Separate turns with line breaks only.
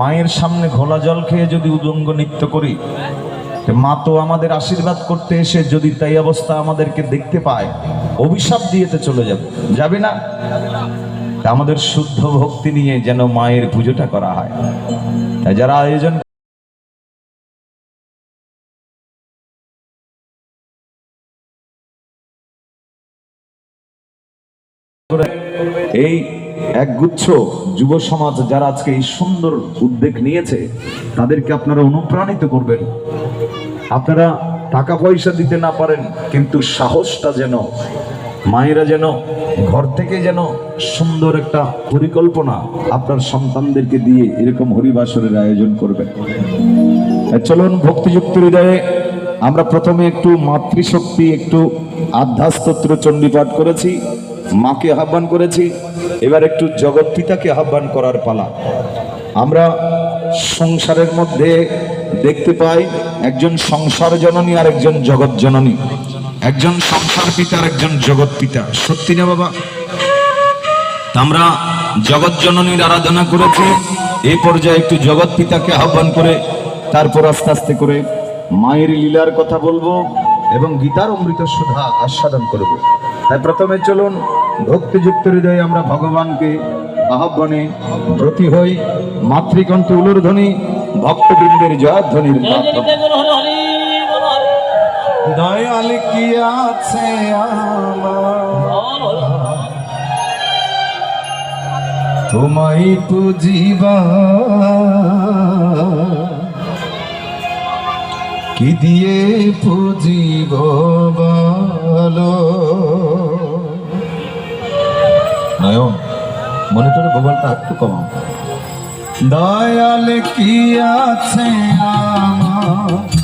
মায়ের সামনে ঘোলা জল খেয়ে যদি উদঙ্গ নৃত্য করি মা তো আমাদের আশীর্বাদ করতে এসে যদি তাই অবস্থা আমাদেরকে দেখতে পায়, অভিশাপ দিয়েতে চলে যাবে। যাবে না? আমাদের শুদ্ধ ভক্তি নিয়ে যেন মায়ের পুজোটা করা হয়। তাই যারা আয়োজন এই একগুচ্ছ যুব সমাজ যারা আজকে এই সুন্দর উদ্যোগ নিয়েছে, তাদেরকে আপনারা অনুপ্রাণিত করবেন। আপনারা টাকা পয়সা দিতে না পারেন, কিন্তু সাহসটা যেন, মায়েরা যেন, ঘর থেকে যেন সুন্দর একটা পরিকল্পনা আপনার সন্তানদেরকে দিয়ে এরকম হরিবাসরের আয়োজন করবেন। চলুন ভক্তিযুক্ত হৃদয়ে, আমরা প্রথমে একটু মাতৃশক্তি, একটু আধ্যাস্তোত্র চণ্ডীপাঠ করেছি। মাকে আহ্বান করেছি। এবার একটু জগৎ পিতাকে আহ্বান করার পালা। আমরা সংসারের মধ্যে দেখতে পাই একজন সংসার জননী আর একজন জগৎ জননী। একজন সংসার পিতা আর একজন জগৎ পিতা। সত্যি না বাবা? আমরা জগৎ জননীর আরাধনা করেছি। এই পর্যায়ে একটু জগৎ পিতাকে আহ্বান করে তারপর আস্তে আস্তে করে মায়ের লীলার কথা বলব এবং গীতার অমৃত সুধা আস্বাদন করব। তাই প্রথমে চলুন ভক্তিযুক্ত হৃদয়ে আমরা ভগবানকে আহ্বানে ব্রতী হই, মাতৃকণ্ঠ উলোর ধ্বনি ভক্তবৃন্দের জয়ধ্বনির
দয়াল কি আছে তোমায় পুজিবা। কি দিয়ে পুজিব বলো?
মনিটরে গোবরটা একটু কমাও।
দয়াল কি আছে আমার?